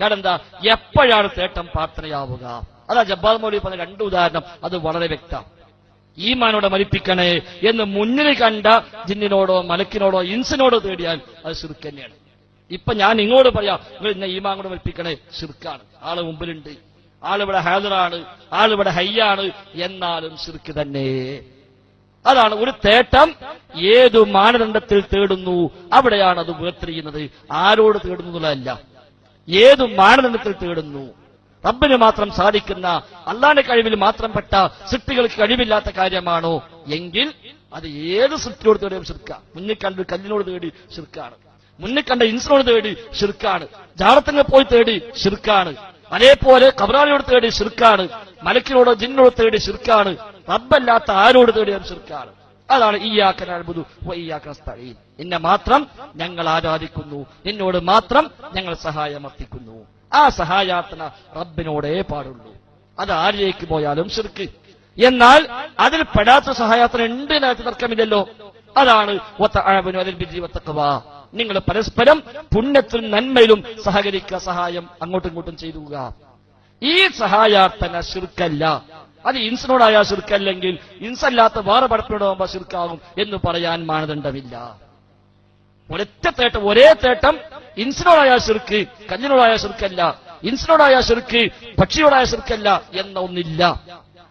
കാരണം എന്താ എപ്പോഴാണ് തേട്ടം പ്രാർത്ഥനയാവുക? അതാ ജബ്ബാൽ മൗലി പറഞ്ഞ രണ്ട് ഉദാഹരണം. അത് വളരെ വ്യക്തം. ഈമാനോടെ മരിപ്പിക്കണേ എന്ന് മുന്നിൽ കണ്ട ജിന്നിനോടോ മലക്കിനോടോ ഇൻസിനോടോ തേടിയാൽ അത് ശിർക്ക് തന്നെയാണ്. ഇപ്പൊ ഞാൻ ഇങ്ങോട്ട് പറയാം നിങ്ങൾ ഇന്ന ഈമാൻ കൂടെ മരിപ്പിക്കണേ ശിർക്കാണ്. ആൾ മുമ്പിലുണ്ട്. ആളിവിടെ ഹാജറാണ്. ആളിവിടെ ഹയ്യാണ്. എന്നാലും ശിർക്ക് തന്നെ. അതാണ് ഒരു തേട്ടം ഏതു മാനദണ്ഡത്തിൽ തേടുന്നു? അവിടെയാണ് അത് വേർതിരിയുന്നത്. ആരോട് തേടുന്നതല്ല ഏതു മാനദണ്ഡത്തിൽ തേടുന്നു? റബ്ബിന് മാത്രം സാധിക്കുന്ന അള്ളാന്റെ കഴിവിൽ മാത്രം പെട്ട സൃഷ്ടികൾക്ക് കഴിവില്ലാത്ത കാര്യമാണോ? എങ്കിൽ അത് ഏത് സൃഷ്ടിയോട് തേടിയും ശിർക്ക മുന്നിൽ കണ്ട കല്ലിനോട് തേടി ശിർക്കാണ്. മുന്നിൽ കണ്ട ഇൻസിനോട് തേടി ശിർക്കാണ്. ജാടത്തങ്ങൾ പോയി തേടി ശിർക്കാണ്. അതേപോലെ കബറാളിയോട് തേടി ശിർക്കാണ്. മലക്കിനോട് ജിന്നോട് തേടി ശിർക്കാണ്. റബ്ബല്ലാത്ത ആരോട് തേടിയാലും ശിർക്കാണ്. അതാണ് അത്ഭുതു ഈയാക്കൻ എന്നെ മാത്രം ഞങ്ങൾ ആരാധിക്കുന്നു. നിന്നോട് മാത്രം ഞങ്ങൾ സഹായം സഹായമർപ്പിക്കുന്നു ആ സഹായാർത്ഥന റബ്ബിനോടേ പാടുള്ളൂ. അത് ആരിലേക്ക് പോയാലും ശിർക്ക്. എന്നാൽ അതിൽ പെടാത്ത സഹായാർത്ഥന ഉണ്ട് എന്നു തർക്കമില്ലല്ലോ. അതാണ് അതിൽ ബിർരി നിങ്ങൾ പരസ്പരം പുണ്യത്തിലും നന്മയിലും സഹകരിക്കുക സഹായം അങ്ങോട്ടും ഇങ്ങോട്ടും ചെയ്തുക ഈ സഹായാർത്ഥന ശിർക്കല്ല. അത് ഇൻസിനോടായ ശിർക്കല്ലെങ്കിൽ ഇൻസല്ലാത്ത വേറെ പടത്തിനോടാകുമ്പോൾ ശിർക്കാകും എന്ന് പറയാൻ മാനദണ്ഡമില്ല. ഒരൊറ്റ തേട്ടം ഒരേ തേട്ടം ഇൻസിനോടായ ശിർക്ക് കഞ്ഞിനോടായ ശിർക്കല്ല ഇൻസിനോടായ ശിർക്ക് പക്ഷിയോടായ ശിർക്കല്ല എന്ന ഒന്നില്ല.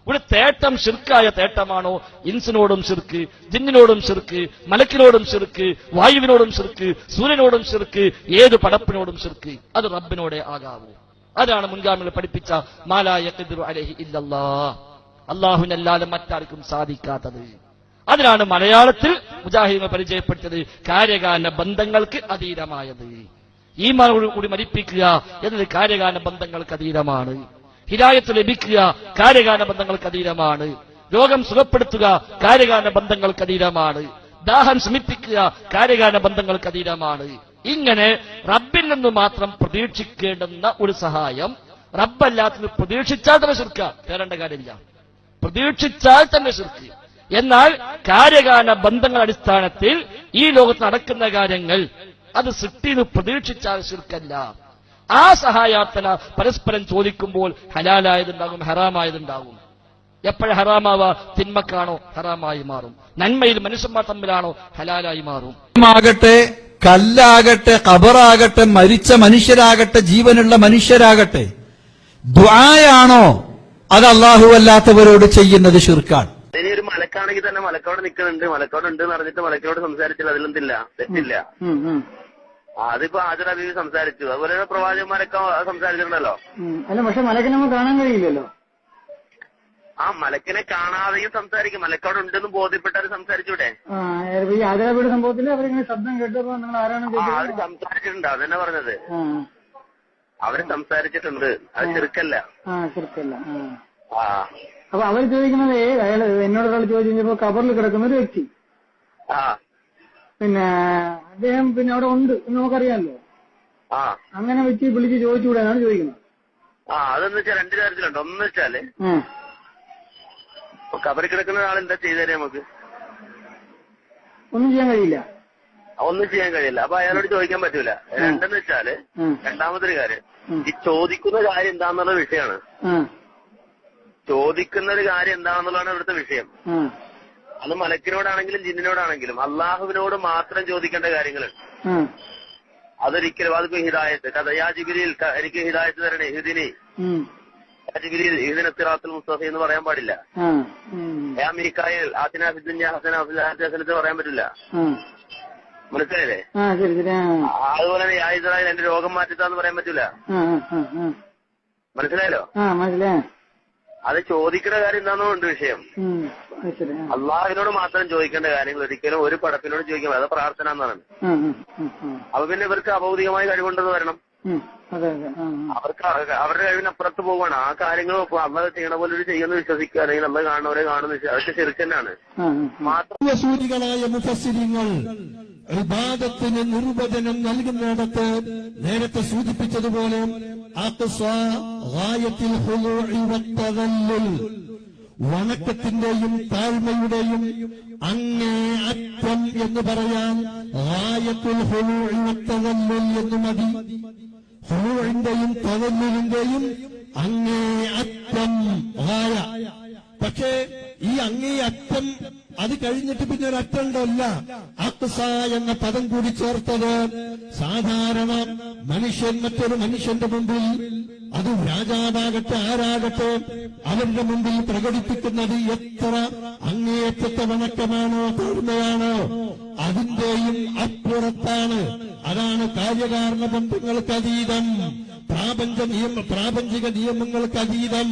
ഒരു തേട്ടം ശിർക്കായ തേട്ടമാണോ ഇൻസിനോടും ശിർക്ക് ജിന്നിനോടും ശിർക്ക് മലക്കിനോടും ശിർക്ക് വായുവിനോടും ശിർക്ക് സൂര്യനോടും ശിർക്ക് ഏത് പടപ്പിനോടും ശിർക്ക് അത് റബ്ബിനോടെ ആകാവൂ. അതാണ് മുൻഗാമികൾ പഠിപ്പിച്ച മാലായ മറ്റാർക്കും സാധിക്കാത്തത്. അതിനാണ് മലയാളത്തിൽ മുജാഹിദിനെ പരിചയപ്പെടുത്തിയത് കാര്യകാല ബന്ധങ്ങൾക്ക് അതീതമായത്. ഈ കൂടി മരിപ്പിക്കുക എന്നത് കാര്യകാല ബന്ധങ്ങൾക്ക് അതീതമാണ്. ഹിരായത്ത് ലഭിക്കുക കാര്യകാല ബന്ധങ്ങൾക്ക് അതീതമാണ്. രോഗം സുഖപ്പെടുത്തുക കാര്യകാല ബന്ധങ്ങൾക്ക് അതീതമാണ്. ദാഹം ശമിപ്പിക്കുക കാര്യകാല ബന്ധങ്ങൾക്ക് അതീതമാണ്. ഇങ്ങനെ റബ്ബിൽ നിന്ന് മാത്രം പ്രതീക്ഷിക്കേണ്ടുന്ന ഒരു സഹായം റബ്ബല്ലാത്തത് പ്രതീക്ഷിച്ചാൽ തന്നെ ശുർക്ക. തേടേണ്ട കാര്യമില്ല. പ്രതീക്ഷിച്ചാൽ തന്നെ ശുർക്ക. എന്നാൽ കാര്യകാല ബന്ധങ്ങൾ അടിസ്ഥാനത്തിൽ ഈ ലോകത്ത് നടക്കുന്ന കാര്യങ്ങൾ അത് സൃഷ്ടിന്ന് പ്രതീക്ഷിച്ചാൽ ശുർക്കല്ല. ആ സഹായാർത്ഥന പരസ്പരം ചോദിക്കുമ്പോൾ ഹലാലായതുണ്ടാകും ഹറാമായതുണ്ടാകും. എപ്പോഴും ഹറാമാവാ? തിന്മക്കാണോ? ഹറാമായി മാറും. നന്മയിൽ മനുഷ്യന്മാർ തമ്മിലാണോ? ഹലാലായി മാറും. ആകട്ടെ കല്ലാകട്ടെ ഖബറാകട്ടെ മരിച്ച മനുഷ്യരാകട്ടെ ജീവനുള്ള മനുഷ്യരാകട്ടെ. ദ്വായാണോ അത് അള്ളാഹു അല്ലാത്തവരോട് ചെയ്യുന്നത് ഷിർക്കാണ് ഇനി ഒരു മലക്കാണെങ്കിൽ തന്നെ മലക്കോട് നിൽക്കുന്നുണ്ട് മലക്കോട് ഉണ്ട് എന്ന് പറഞ്ഞിട്ട് മലക്കോട് സംസാരിച്ചില്ല. അതിലൊന്നില്ല തെറ്റില്ല. അതിപ്പോ ആദർ അബീബ് സംസാരിച്ചു. അതുപോലെ പ്രവാചകന്മാരൊക്കെ സംസാരിച്ചിട്ടുണ്ടല്ലോ. അല്ല പക്ഷെ മലക്കിനെ നമുക്ക് കാണാൻ കഴിയില്ലല്ലോ. ആ മലക്കിനെ കാണാതെയും സംസാരിക്കും. മലക്കോട് ഉണ്ടെന്ന് ബോധ്യപ്പെട്ടാൽ സംസാരിച്ചൂടെ? ആദരാപീഠ സംഭവത്തിൽ അവരിങ്ങനെ ശബ്ദം കേട്ടപ്പോ നിങ്ങൾ ആരാണ് അവർ സംസാരിച്ചിട്ടുണ്ട്. അതന്നെ പറഞ്ഞത്. അവർ സംസാരിച്ചിട്ടുണ്ട്. അത് ചെറുക്കല്ല ആ അപ്പൊ അവർ ചോദിക്കുന്നത് അയാൾ എന്നോട് ഒരാൾ ചോദിച്ചപ്പോ കബറിൽ കിടക്കുന്ന ഒരു വ്യക്തി. ആ. പിന്നെ അദ്ദേഹം പിന്നെ അവിടെ ഉണ്ട് എന്ന് നമുക്കറിയാമല്ലോ. ആ. അങ്ങനെ വെച്ച് വിളിച്ച് ചോദിച്ചുകൂടാനാണ് ചോദിക്കുന്നത്? ആ അതെന്ന് വെച്ചാൽ രണ്ടു കാര്യത്തിലുണ്ട്. ഒന്ന് വെച്ചാൽ ആ ഇപ്പൊ കബറി കിടക്കുന്ന ആൾ എന്താ ചെയ്തേരെ നമുക്ക്? ഒന്നും ചെയ്യാൻ കഴിയില്ല. ഒന്നും ചെയ്യാൻ കഴിയില്ല. അപ്പൊ അയാളോട് ചോദിക്കാൻ പറ്റൂല. രണ്ടെന്ന് വെച്ചാൽ. രണ്ടാമതൊരു കാര്യം. ഈ ചോദിക്കുന്ന കാര്യം എന്താന്നുള്ള വിഷയമാണ് ചോദിക്കുന്ന ഒരു കാര്യം എന്താണെന്നുള്ളതാണ് ഇവിടുത്തെ വിഷയം. അത് മലക്കിനോടാണെങ്കിലും ജിന്നിനോടാണെങ്കിലും അള്ളാഹുവിനോട് മാത്രം ചോദിക്കേണ്ട കാര്യങ്ങളുണ്ട് അതൊരിക്കലും അതിപ്പോ ഹിദായത്ത്. കഥ യാ ജിബിരിയിൽ ക- എനിക്ക് ഹിദായത്ത് തരണേ ഹിദിനി. യാ ജിബിരിയിൽ സിറാത്തുൽ മുസ്തഫ എന്ന് പറയാൻ പാടില്ല. ആ ഉം. യാ മിക്കായൽ ഹസന ഫിൽ ആഖിറതി ഹസനത്ത് പറയാൻ പറ്റില്ല. മനസ്സിലായില്ലേ? അതുപോലെ തന്നെ യാ എന്റെ രോഗം മാറ്റിത്താന്ന് പറയാൻ പറ്റില്ല മനസ്സിലായല്ലോ? അത് ചോദിക്കേണ്ട കാര്യം എന്താണെന്നോ ഉണ്ട് വിഷയം. അള്ളാഹിനോട് മാത്രം ചോദിക്കേണ്ട കാര്യങ്ങൾ ഒരിക്കലും ഒരു പടപ്പിനോട് ചോദിക്കാൻ അത് പ്രാർത്ഥന എന്നാണ്. അപ്പൊ പിന്നെ ഇവർക്ക് അഭൗതികമായി കഴിവുണ്ടെന്ന് വരണം. അവർക്ക് അവരുടെ കഴിവിനപ്പുറത്ത് പോവാണ് ആ കാര്യങ്ങൾ അമ്മ ചെയ്യണ പോലെ ഒരു ചെയ്യുന്ന വിശ്വസിക്കുക. അല്ലെങ്കിൽ നമ്മൾ കാണുന്നവരെ കാണുന്ന അതൊക്കെ ആ മാത്രം മുഫസ്സിരിങ്ങൾ ഇബാദത്തിന് നിർവചനം നൽകുന്നിടത്ത് നേരത്തെ സൂചിപ്പിച്ചതുപോലെ വണക്കത്തിന്റെയും താഴ്മയുടെയും അങ്ങേ അറ്റം എന്ന് പറയാൻ എന്ന് മതി. ഹുളുവിന്റെയും തവല്ലിന്റെയും അങ്ങേ അറ്റം ആയ. പക്ഷേ ഈ അങ്ങേ അറ്റം അത് കഴിഞ്ഞിട്ട് പിന്നെ ഒരു അറ്റണ്ടല്ല അക്സ എന്ന പദം കൂടി ചേർത്തത് സാധാരണ മനുഷ്യൻ മറ്റൊരു മനുഷ്യന്റെ മുമ്പിൽ. അത് രാജാവാകട്ടെ ആരാകട്ടെ അവരുടെ മുമ്പിൽ പ്രകടിപ്പിക്കുന്നത് എത്ര അങ്ങേയറ്റത്തെ വണക്കമാണോ താഴ്മയാണോ അതിന്റെയും അപ്പുറത്താണ്. അതാണ് കാര്യകാരണ ബന്ധങ്ങൾക്ക് അതീതം പ്രാപഞ്ച നിയമ പ്രാപഞ്ചിക നിയമങ്ങൾക്ക് അതീതം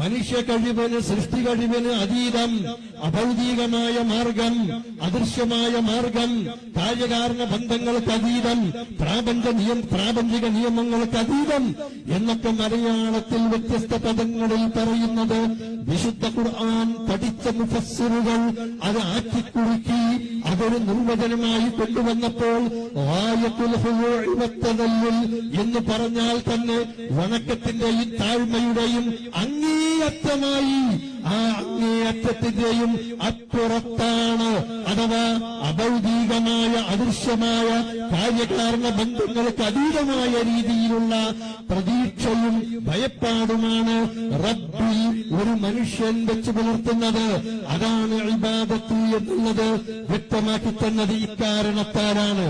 മനുഷ്യ കഴിവിന് സൃഷ്ടി കഴിവിന് അതീതം. അഭൗതികമായ മാർഗം അദൃശ്യമായ മാർഗം കാര്യകാരണ ബന്ധങ്ങൾക്ക് അതീതം പ്രാപഞ്ച നിയം പ്രാപഞ്ചിക നിയമങ്ങൾക്ക് അതീതം എന്നൊക്കെ മലയാളത്തിൽ വ്യത്യസ്ത പദങ്ങളിൽ പറയുന്നത് വിശുദ്ധ ഖുർആൻ പഠിച്ച മുഫസ്സിറുകൾ അത് ആറ്റിക്കുറുക്കി അതൊരു നിർവചനമായി കൊണ്ടുവന്നപ്പോൾ എന്ന് പറഞ്ഞാൽ തന്നെ വണക്കത്തിന്റെയും താഴ്മയുടെയും അങ്ങേയറ്റമായി ആ അങ്ങേയറ്റത്തിന്റെയും അപ്പുറത്താണ് അഥവാ അഭൗതികമായ അദൃശ്യമായ കാര്യകാരണ ബന്ധങ്ങൾക്ക് അതീതമായ രീതിയിലുള്ള പ്രതീക്ഷയും ഭയപ്പാടുമാണ് റബ്ബി ഒരു മനുഷ്യൻ വെച്ച് പുലർത്തുന്നത്. അതാണ് ഇബാദത്ത് എന്നുള്ളത് വ്യക്തമാക്കി തന്നത് ഇക്കാരണത്താലാണ്.